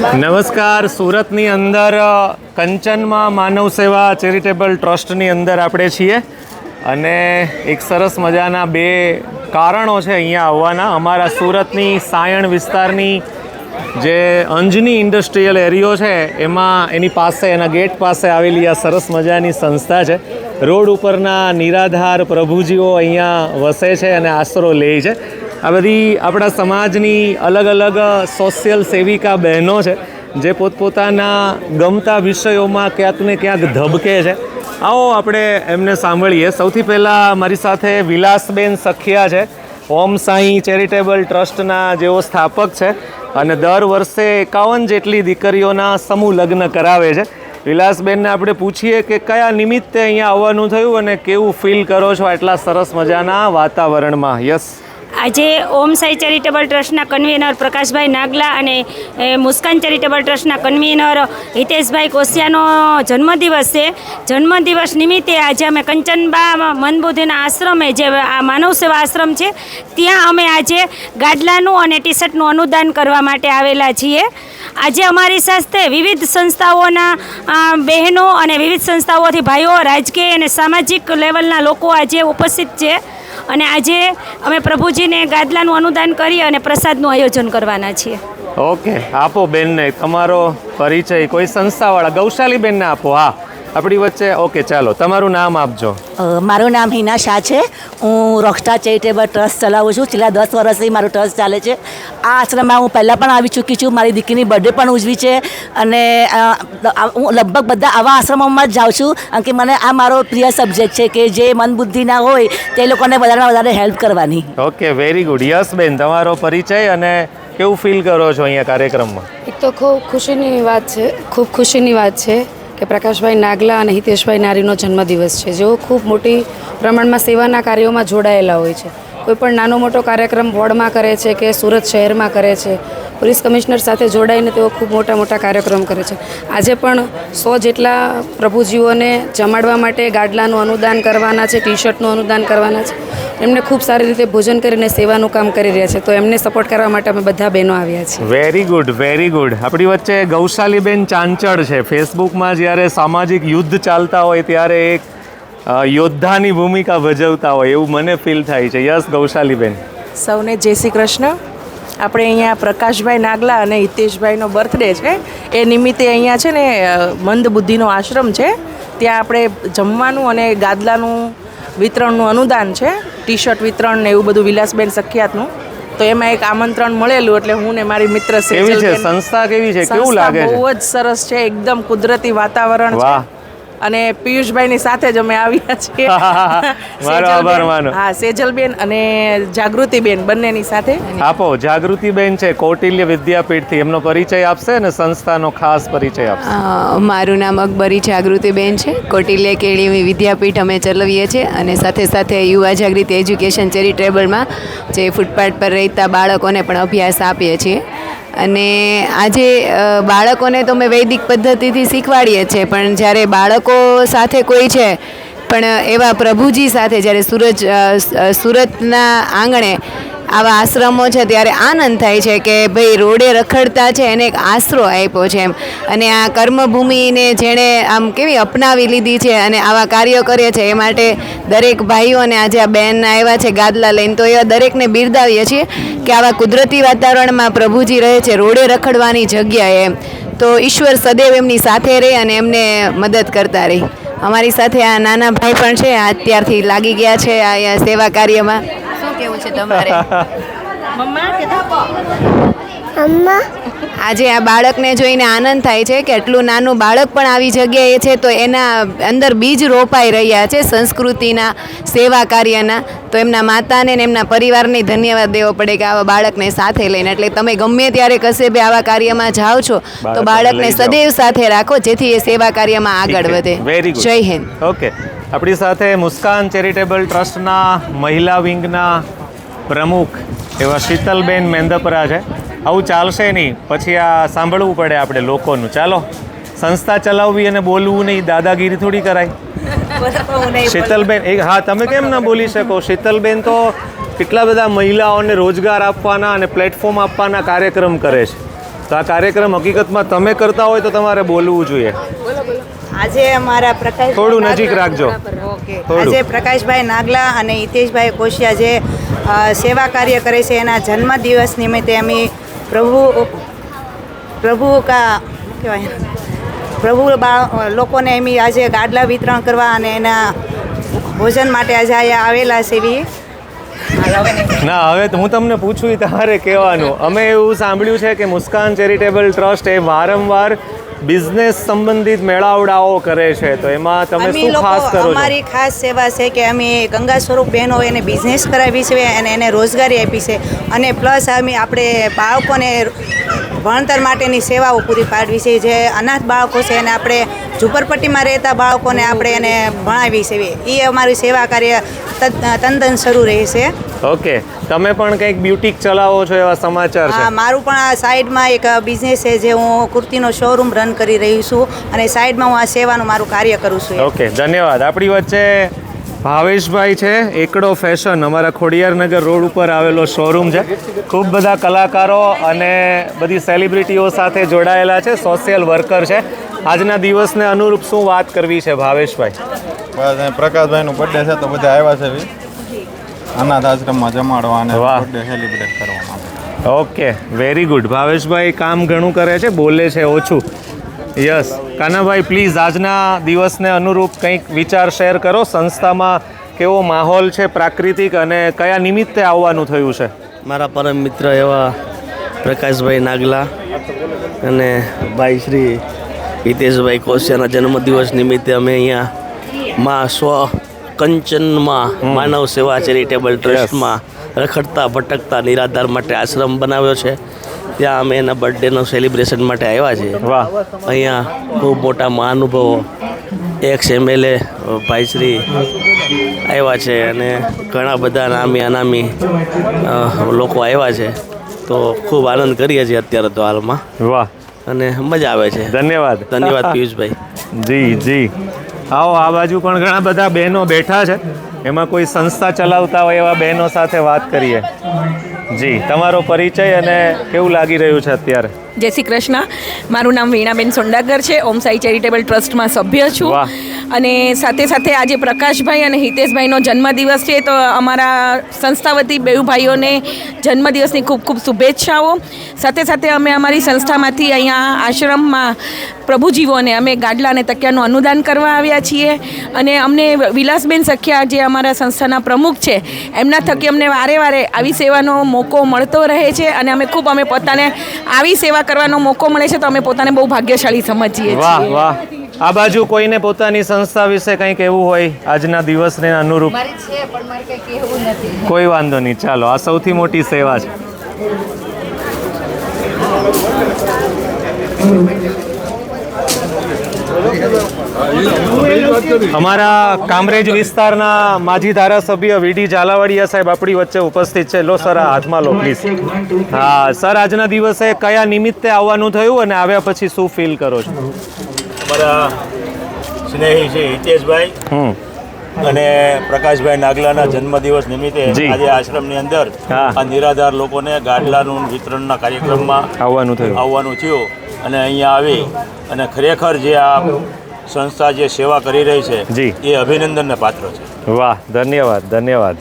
નમસ્કાર. સુરતની અંદર કંચનમાં માનવ સેવા ચેરિટેબલ ટ્રસ્ટની અંદર આપણે છીએ. અને એક સરસ મજાના બે કારણો છે અહીંયા આવવાના. અમારા સુરતની સાયણ વિસ્તારની જે અંજની ઇન્ડસ્ટ્રીયલ એરિયો છે, એમાં એની પાસે, એના ગેટ પાસે આવેલી આ સરસ મજાની સંસ્થા છે. રોડ ઉપરના નિરાધાર પ્રભુજીઓ અહીંયા વસે છે અને આશરો લે છે. આ બધી આપણા સમાજની અલગ અલગ સોશિયલ સેવિકા બહેનો છે, જે પોતપોતાના ગમતા વિષયોમાં ક્યાંક ને ક્યાંક ધબકે છે. આવો આપણે એમને સાંભળીએ. સૌથી પહેલાં મારી સાથે વિલાસબેન સખિયા છે, ઓમ સાંઈ ચેરિટેબલ ટ્રસ્ટના જેઓ સ્થાપક છે અને દર વર્ષે એકાવન જેટલી દીકરીઓના સમૂહ લગ્ન કરાવે છે. વિલાસબેનને આપણે પૂછીએ કે કયા નિમિત્તે અહીંયા આવવાનું થયું અને કેવું ફીલ કરો છો આટલા સરસ મજાના વાતાવરણમાં? યસ આજે ઓમ સાઈ ચેરિટેબલ ટ્રસ્ટના કન્વીનર પ્રકાશભાઈ નાગલા અને મુસ્કાન ચેરિટેબલ ટ્રસ્ટના કન્વીનર હિતેશભાઈ કોશિયાનો જન્મદિવસ છે. જન્મદિવસ નિમિત્તે આજે અમે કંચનબા મનબુદ્ધિના આશ્રમે જે આ માનવ સેવા આશ્રમ છે, ત્યાં અમે આજે ગાડલાનું અને ટી શર્ટનું અનુદાન કરવા માટે આવેલા છીએ. આજે અમારી સાથે વિવિધ સંસ્થાઓના બહેનો અને વિવિધ સંસ્થાઓથી ભાઈઓ, રાજકીય અને સામાજિક લેવલના લોકો આજે ઉપસ્થિત છે. અને આજે અમે પ્રભુજીને ગાદલાનું અનુદાન કરી અને પ્રસાદનું આયોજન કરવાના છીએ. ઓકે, આપો બેનને, તમારો પરિચય કોઈ સંસ્થાવાળા ગૌશાલી બેનને આપો, હા. આપણી વચ્ચે ઓકે ચાલો તમારું નામ આપજો. મારું નામ હિના શાહ છે. હું રોકસ્ટાર ચેરિટેબલ ટ્રસ્ટ ચલાવું છું. છેલ્લા દસ વર્ષથી મારું ટ્રસ્ટ ચાલે છે. આ આશ્રમમાં હું પહેલાં પણ આવી ચૂકી છું. મારી દીકરીની બર્થડે પણ ઉજવી છે. અને હું લગભગ બધા આવા આશ્રમોમાં જ જાઉં છું. કારણ કે મને આ મારો પ્રિય સબ્જેક્ટ છે કે જે મનબુદ્ધિના હોય તે લોકોને વધારેમાં વધારે હેલ્પ કરવાની. ઓકે વેરી ગુડ યસ બેન તમારો પરિચય અને કેવું ફીલ કરો છો અહીંયા કાર્યક્રમમાં? એક તો ખૂબ ખુશીની વાત છે. ખૂબ ખુશીની વાત છે. કે પ્રકાશભાઈ નાગલા અને હિતેશભાઈ નારીનો જન્મદિવસ છે. જેઓ ખૂબ મોટી પ્રમાણમાં સેવાના કાર્યોમાં જોડાયેલા હોય છે. કોઈ પણ નાનો મોટો કાર્યક્રમ વોર્ડમાં કરે છે કે સુરત શહેરમાં કરે છે પોલીસ કમિશનર સાથે જોડાઈને તેઓ ખૂબ મોટા મોટા કાર્યક્રમ કરે છે. આજે પણ સો જેટલા પ્રભુજીઓને જમાડવા માટે ગાડલાનું અનુદાન કરવાના છે ટી શર્ટનું અનુદાન કરવાના છે. એમને ખૂબ સારી રીતે ભોજન કરીને સેવાનું કામ કરી રહ્યા છે. તો એમને સપોર્ટ કરવા માટે અમે બધા બહેનો આવ્યા છીએ. વેરી ગુડ વેરી ગુડ આપણી વચ્ચે ગૌશાલીબેન ચાંચડ છે. ફેસબુકમાં જ્યારે સામાજિક યુદ્ધ ચાલતા હોય ત્યારે એક યોદ્ધાની ભૂમિકા ભજવતા હોય એવું મને ફીલ થાય છે. યસ ગૌશાલીબેન. સૌને જય શ્રી કૃષ્ણ. આપણે અહીંયા પ્રકાશભાઈ નાગલા અને હિતેશભાઈનો બર્થડે છે. એ નિમિત્તે અહીંયા છે ને મંદ બુદ્ધિનો આશ્રમ છે. ત્યાં આપણે જમવાનું અને ગાદલાનું વિતરણનું અનુદાન છે. ટી શર્ટ વિતરણ ને એવું બધું વિલાસબેન સખિયાતનું. તો એમાં એક આમંત્રણ મળેલું એટલે હું ને મારી મિત્ર કેવી છે? સંસ્થા કેવી છે? કેવું લાગે બહુ જ સરસ છે. એકદમ કુદરતી વાતાવરણ છે. અને પિયુષભાઈની સાથે જ અમે આવ્યા છીએ. મારો આભાર માનો. હા સેજલબેન અને જાગૃતિબેન બંનેની સાથે. આપો જાગૃતિબેન છે કૌટિલ્ય વિદ્યાપીઠથી એમનો પરિચય આપશે અને સંસ્થાનો ખાસ પરિચય આપશે. મારું નામ અકબરી જાગૃતિબેન છે. કોટિલ્ય કેળવી વિદ્યાપીઠ અમે ચલાવીએ છીએ અને સાથે સાથે યુવા જાગૃતિ એજ્યુકેશન ચેરિટેબલમાં જે ફૂટપાથ પર રહેતા બાળકોને પણ અભ્યાસ આપીએ છીએ. અને આજે બાળકોને તો મેં વૈદિક પદ્ધતિથી શીખવાડીએ છીએ, પણ જ્યારે બાળકો સાથે કોઈ છે, પણ એવા પ્રભુજી સાથે જ્યારે સુરજ સુરતના આંગણે આવા આશ્રમો છે ત્યારે આનંદ થાય છે કે ભાઈ રોડે રખડતા છે એને એક આશરો આપ્યો છે એમ. અને આ કર્મભૂમિને જેણે આમ કેવી અપનાવી લીધી છે અને આવા કાર્યો કરે છે એ માટે દરેક ભાઈઓને આજે આ બેન આવ્યા છે ગાદલા લઈને. તો એવા દરેકને બિરદાવીએ છીએ કે આવા કુદરતી વાતાવરણમાં પ્રભુજી રહે છે રોડે રખડવાની જગ્યાએ તો ઈશ્વર સદૈવ એમની સાથે રહે અને એમને મદદ કરતા રહે. અમારી સાથે આ નાના ભાઈ પણ છે અત્યારથી લાગી ગયા છે આ સેવા કાર્યમાં. કેવું છે તમારે? આજે આ બાળકને જોઈને આનંદ થાય છે કે એટલું નાનું બાળક પણ આવી જગ્યાએ છે તો એના અંદર બીજ રોપાઈ રહ્યા છે સંસ્કૃતિના સેવા કાર્યના. તો એમના માતાને ને એમના પરિવારને ધન્યવાદ દેવો પડે કે આવા બાળકને સાથે લઈને. એટલે તમે ગમે ત્યારે કશે બી આવા કાર્યમાં જાઓ છો તો બાળકને સદૈવ સાથે રાખો જેથી એ સેવા કાર્યમાં આગળ વધે. જય હિન્દ. ઓકે આપણી સાથે મુસ્કાન ચેરિટેબલ ટ્રસ્ટના મહિલા વિંગના પ્રમુખ એવા શીતલબેન મેંદપરા છે. આવું ચાલશે નહીં. પછી આ સાંભળવું પડે આપણે લોકોનું. ચાલો, સંસ્થા ચલાવવી અને બોલવું નહીં, દાદાગીરી થોડી કરાય. શીતલબેન, એક હા, તમે કેમ ના બોલી શકો? શીતલબેન તો કેટલા બધા મહિલાઓને રોજગાર આપવાના અને પ્લેટફોર્મ આપવાના કાર્યક્રમ કરે છે. તો આ કાર્યક્રમ હકીકતમાં તમે કરતા હોય તો તમારે બોલવું જોઈએ. આજે અમારા પ્રકાશ થોડું નજીક રાખજો. ઓકે. આજે પ્રકાશભાઈ નાગલા અને હિતેશભાઈ કોશિયા જે સેવા કાર્ય કરે છે. એના જન્મદિવસ નિમિત્તે અમે પ્રભુ પ્રભુ કા કહેવાય? પ્રભુ લોકોને એમ આજે ગાડલા વિતરણ કરવા અને એના ભોજન માટે આજે અહીંયા આવેલા છે એવી ના હવે તો હું તમને પૂછું તમારે કહેવાનું. અમે એવું સાંભળ્યું છે કે મુસ્કાન ચેરિટેબલ ટ્રસ્ટ એ વારંવાર બિઝનેસ સંબંધિત મેળાવડાઓ કરે છે તો એમાં તમે શું ખાસ કરો છો? અમારી ખાસ સેવા છે કે અમે ગંગા સ્વરૂપ બહેનો એને બિઝનેસ કરાવી છે અને એને રોજગારી આપી છે. અને પ્લસ અમે આપણે બાળકોને ભણતર માટેની સેવાઓ પૂરી પાડવી છે જે અનાથ બાળકો છે એને આપણે ઝૂંપડપટ્ટીમાં રહેતા બાળકોને આપણે એને ભણાવી છે. એ અમારી સેવા કાર્ય તદ- તદ્દન શરૂ રહેશે. ઓકે. તમે પણ કંઈક બ્યુટીક ચલાવો છો એવા સમાચાર છે? હા મારું પણ આ સાઈડમાં એક બિઝનેસ છે જે હું કુર્તીનો શોરૂમ રન કરી રહી છું અને સાઈડમાં હું આ સેવાનું મારું કાર્ય કરું છું. ઓકે ધન્યવાદ. આપણી વચ્ચે ભાવેશભાઈ છે એકડો ફેશન અમારા ખોડિયારનગર રોડ ઉપર આવેલો શોરૂમ છે. ખૂબ બધા કલાકારો અને બધી સેલિબ્રિટીઓ સાથે જોડાયેલા છે સોશિયલ વર્કર છે. આજના દિવસને અનુરૂપ શું વાત કરવી છે ભાવેશભાઈ? પ્રકાશભાઈનું બર્થડે છે તો બધા આવ્યા છે અનાથ આશ્રમમાં જમાડવા અને વાહ. બર્થડે સેલિબ્રેટ કરવા ઓકે વેરી ગુડ ભાવેશભાઈ કામ ઘણું કરે છે બોલે છે ઓછું. યસ કાનાભાઈ પ્લીઝ આજના દિવસને અનુરૂપ કંઈક વિચાર શેર કરો. સંસ્થામાં કેવો માહોલ છે પ્રાકૃતિક અને કયા નિમિત્તે આવવાનું થયું છે? મારા પરમ મિત્ર એવા પ્રકાશભાઈ નાગલા અને ભાઈ શ્રી હિતેશભાઈ કોશિયાના જન્મદિવસ નિમિત્તે અમે અહીંયા માં સ્વ કંચનમાં માનવ સેવા ચેરિટેબલ ટ્રસ્ટમાં રખડતા ભટકતા નિરાધાર માટે આશ્રમ બનાવ્યો છે. ત્યાં અમે એના બર્થડેનો સેલિબ્રેશન માટે આવ્યા છીએ. વાહ. અહીંયા ખૂબ મોટા મહાનુભવો એક્સ એમએલએ ભાઈશ્રી આવ્યા છે અને ઘણા બધા નામી અનામી લોકો આવ્યા છે. તો ખૂબ આનંદ કરીએ છીએ અત્યારે તો હાલમાં. વાહ. અને મજા આવે છે. ધન્યવાદ. ધન્યવાદ પિયુષભાઈ. જી જી. આવો આ બાજુ પણ ઘણા બધા બહેનો બેઠા છે. એમાં કોઈ સંસ્થા ચલાવતા હોય એવા બહેનો સાથે વાત કરીએ. જી તમારો પરિચય અને કેવું લાગી રહ્યું છે અત્યારે? જય શ્રી કૃષ્ણ. મારું નામ વીણાબેન સોંડાગર છે. ઓમ સાઈ ચેરિટેબલ ટ્રસ્ટમાં સભ્ય છું. વાહ. અને સાથે સાથે આજે પ્રકાશભાઈ અને હિતેશભાઈનો જન્મદિવસ છે તો અમારા સંસ્થા વતી બેઉ ભાઈઓને જન્મદિવસની ખૂબ ખૂબ શુભેચ્છાઓ. સાથે સાથે અમે અમારી સંસ્થામાંથી અહીંયા આશ્રમમાં પ્રભુજીવોને અમે ગાડલા અને તકિયાનું અનુદાન કરવા આવ્યા છીએ. અને અમને વિલાસબેન સખિયા જે અમારા સંસ્થાના પ્રમુખ છે એમના થકી અમને વારે વારે આવી સેવાનો મોકો મળતો રહે છે અને અમે ખૂબ અમે પોતાને આવી સેવા કરવાનો મોકો મળે છે તો અમે પોતાને બહુ ભાગ્યશાળી સમજીએ છીએ. આ બાજુ કોઈને પોતાની સંસ્થા વિશે કંઈક એવું હોય આજના દિવસને અનુરૂપ. કોઈ વાંધો નહીં ચાલો આ સૌથી મોટી સેવા છે. અમારા કામરેજ વિસ્તારના માજી ધારાસભ્ય વીડી ઝાલાવાડિયા સાહેબ આપણી વચ્ચે ઉપસ્થિત છે. લો સર હાથમાં લો પ્લીઝ હા સર આજના દિવસે કયા નિમિત્તે આવવાનું થયું અને આવ્યા પછી શું ફીલ કરો છો? અમારા સ્નેહી છે હિતેશભાઈ હમ. અને પ્રકાશભાઈ નાગલાના જન્મદિવસ નિમિત્તે આજે આશ્રમની અંદર આ નિરાધાર લોકોને ગાડલાનું વિતરણના કાર્યક્રમમાં આવવાનું થયું. આવવાનું થયું અને અહીંયા આવી અને ખરેખર જે આ સંસ્થા જે સેવા કરી રહી છે જી. એ અભિનંદનને પાત્ર છે. વાહ ધન્યવાદ ધન્યવાદ.